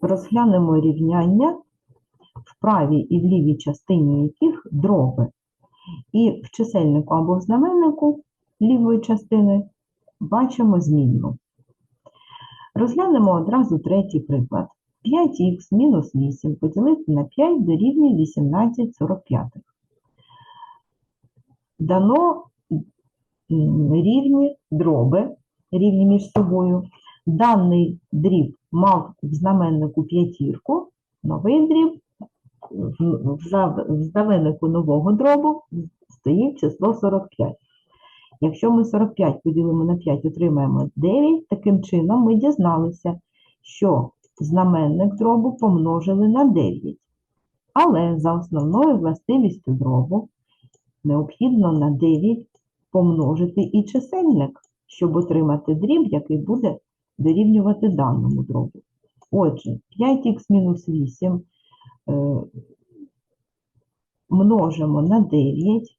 розглянемо рівняння, в правій і в лівій частині яких дроби. І в чисельнику або в знаменнику лівої частини бачимо змінну. Розглянемо одразу третій приклад. 5х мінус 8 поділити на 5 дорівнює 18 45. Дано рівні дроби, рівні між собою. Даний дріб мав в знаменнику п'ятірку, новий дріб в- знаменнику нового дробу стоїть число 45. Якщо ми 45 поділимо на 5, отримаємо 9, таким чином ми дізналися, що знаменник дробу помножили на 9. Але за основною властивістю дробу необхідно на 9 помножити і чисельник, щоб отримати дріб, який буде дорівнювати даному дробу. Отже, 5х мінус 8 е, множимо на 9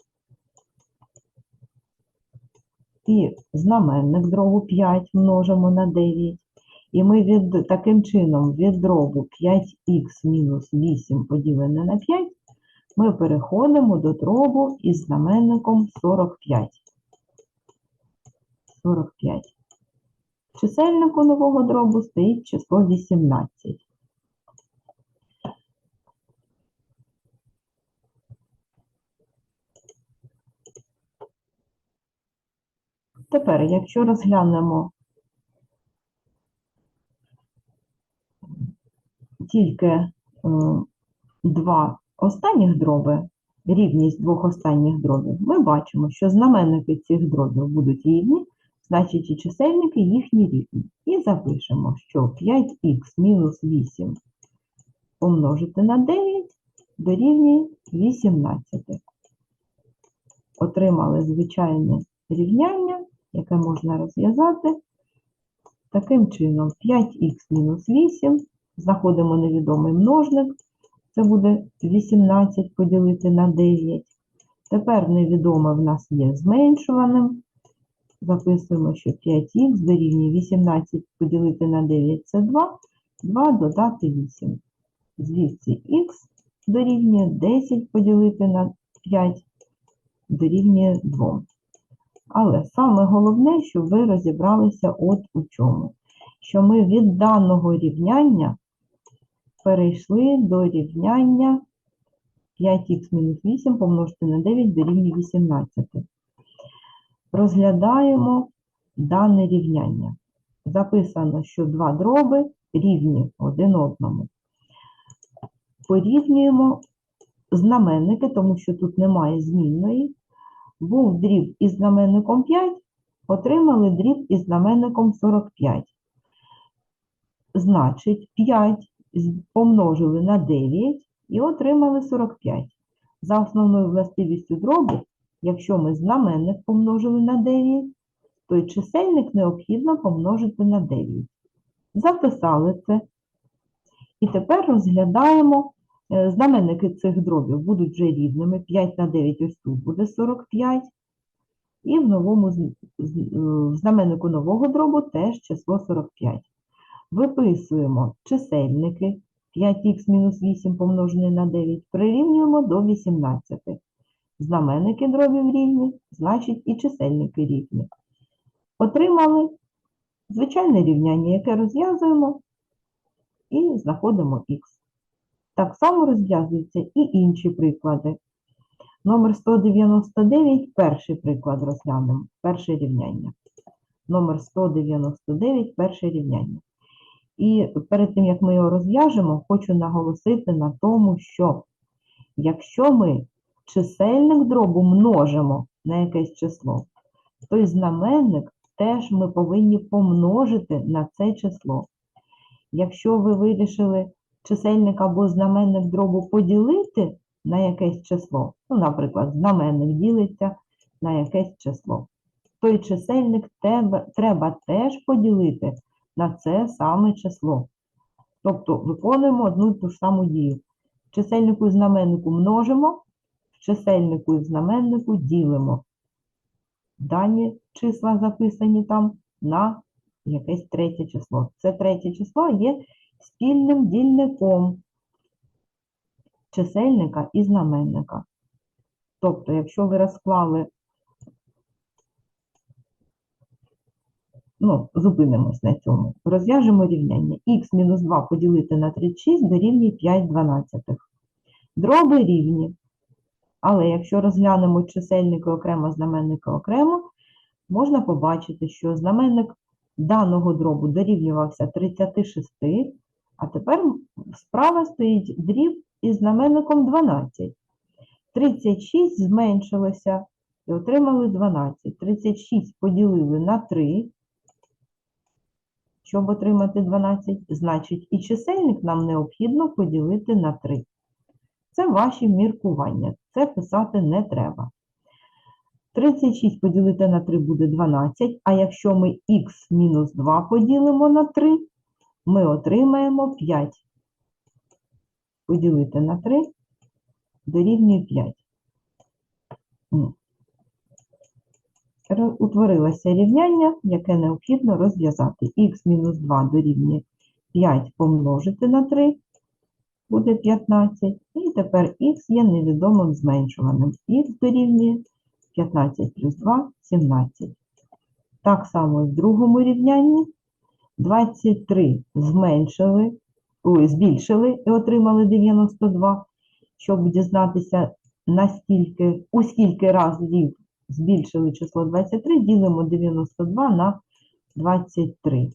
і знаменник дробу 5 множимо на 9. І ми від, таким чином від дробу 5х мінус 8 поділене на 5 ми переходимо до дробу із знаменником 45. 45. Чисельнику нового дробу стоїть число 18. Тепер, якщо розглянемо тільки е, два останніх дроби, рівність двох останніх дробів, ми бачимо, що знаменники цих дробів будуть рівні, значить і чисельники їхні рівні. І запишемо, що 5х мінус 8 помножити на 9 дорівнює 18. Отримали звичайне рівняння, яке можна розв'язати таким чином 5х мінус 8, знаходимо невідомий множник, це буде 18 поділити на 9. Тепер невідоме в нас є зменшуваним. Записуємо, що 5х дорівнює 18 поділити на 9 це 2, 2 додати 8. Звідси х дорівнює 10 поділити на 5 дорівнює 2. Але саме головне, щоб ви розібралися от у чому. Що ми від даного рівняння перейшли до рівняння 5х-8 помножити на 9 дорівнює 18. Розглядаємо дане рівняння. Записано, що два дроби рівні один одному. Порівнюємо знаменники, тому що тут немає змінної. Був дріб із знаменником 5, отримали дріб із знаменником 45. Значить, 5 помножили на 9 і отримали 45. За основною властивістю дробу, якщо ми знаменник помножили на 9, то й чисельник необхідно помножити на 9. Записали це. І тепер розглядаємо Е, Знаменники цих дробів будуть вже рівними. 5 на 9 ось тут буде 45. І в новому е, в знаменнику нового дробу теж число 45. Виписуємо чисельники 5х-8 помножене на 9, прирівнюємо до 18. Знаменники дробів рівні, значить і чисельники рівні. Отримали звичайне рівняння, яке розв'язуємо і знаходимо х. Так само розв'язуються і інші приклади. Номер 199, перший приклад розглянемо, перше рівняння. Номер 199, перше рівняння. І перед тим, як ми його розв'яжемо, хочу наголосити на тому, що якщо ми чисельник дробу множимо на якесь число, то й знаменник теж ми повинні помножити на це число. Якщо ви вирішили чисельник або знаменник дробу поділити на якесь число, ну, наприклад, знаменник ділиться на якесь число, той чисельник тебе, треба теж поділити на це саме число. Тобто виконуємо одну і ту ж саму дію. Чисельнику і знаменнику множимо, чисельнику і знаменнику ділимо. Дані числа записані там на якесь третє число. Це третє число є спільним дільником чисельника і знаменника. Тобто, якщо ви розклали, ну, зупинимось на цьому, розв'яжемо рівняння. х мінус 2 поділити на 36 дорівнює 5 дванадцятих. Дроби рівні. Але якщо розглянемо чисельники окремо, знаменники окремо, можна побачити, що знаменник даного дробу дорівнювався 36, а тепер справа стоїть дріб із знаменником 12. 36 зменшилося і отримали 12. 36 поділили на 3, щоб отримати 12, значить і чисельник нам необхідно поділити на 3. Це ваші міркування, це писати не треба. 36 поділити на 3 буде 12, а якщо ми х мінус 2 поділимо на 3, ми отримаємо 5. Поділити на 3 дорівнює 5. Утворилося рівняння, яке необхідно розв'язати. х мінус 2 дорівнює 5 помножити на 3 буде 15. І тепер х є невідомим зменшуваним. х дорівнює 15 плюс 2 – 17. Так само в другому рівнянні 23 зменшили, ой, збільшили і отримали 92. Щоб дізнатися, наскільки, у скільки разів збільшили число 23, ділимо 92 на 23.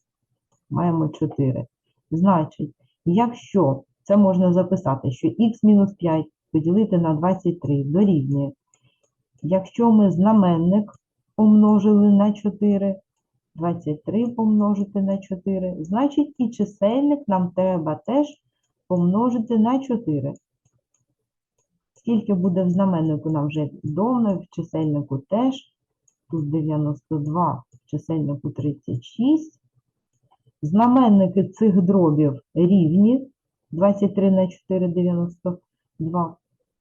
Маємо 4. Значить, якщо це можна записати, що х мінус 5 поділити на 23 дорівнює. Якщо ми знаменник помножили на 4, 23 помножити на 4, значить і чисельник нам треба теж помножити на 4. Скільки буде в знаменнику, нам вже відомо, в чисельнику теж. Тут 92, в чисельнику 36. Знаменники цих дробів рівні. 23 на 4 – 92.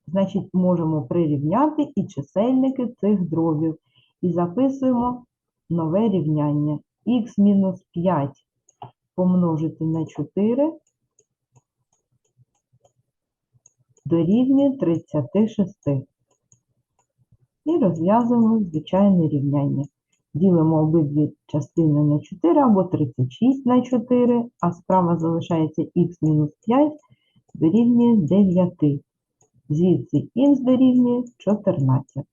Значить, можемо прирівняти і чисельники цих дробів. І записуємо нове рівняння. х мінус 5 помножити на 4 дорівнює 36. І розв'язуємо звичайне рівняння. Ділимо обидві частини на 4 або 36 на 4, а справа залишається х мінус 5 дорівнює 9. Звідси х дорівнює 14.